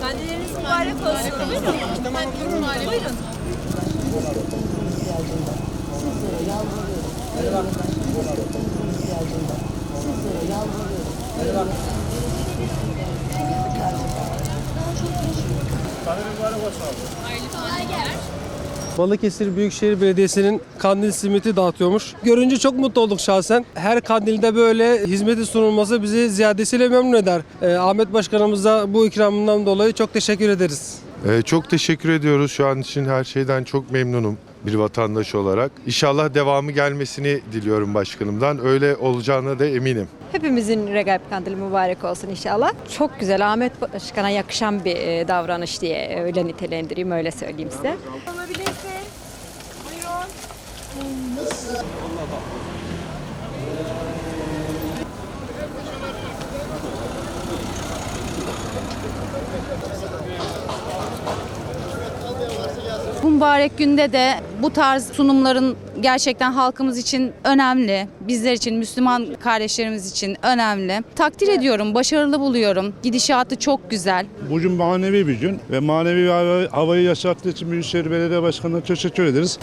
Kandilleriniz mübarek olsun. Buyurun. Buyurun. Balıkesir Büyükşehir Belediyesi'nin kandil simiti dağıtıyormuş. Görünce çok mutlu olduk şahsen. Her kandilde böyle hizmeti sunulması bizi ziyadesiyle memnun eder. Ee, Ahmet Başkanımıza bu ikramından dolayı çok teşekkür ederiz. Ee, çok teşekkür ediyoruz. Şu an için her şeyden çok memnunum bir vatandaş olarak. İnşallah devamı gelmesini diliyorum başkanımdan. Öyle olacağına da eminim. Hepimizin Regaip Kandili mübarek olsun inşallah. Çok güzel Ahmet Başkan'a yakışan bir e, davranış diye öyle nitelendireyim öyle söyleyeyim size. Olabilirse. Buyurun. Bu mübarek günde de bu tarz sunumların gerçekten halkımız için önemli. Bizler için, Müslüman kardeşlerimiz için önemli. Takdir ediyorum, başarılı buluyorum. Gidişatı çok güzel. Bugün manevi bir gün ve manevi hava- havayı yaşattığı için Büyükşehir Belediye Başkanı'na teşekkür ederiz.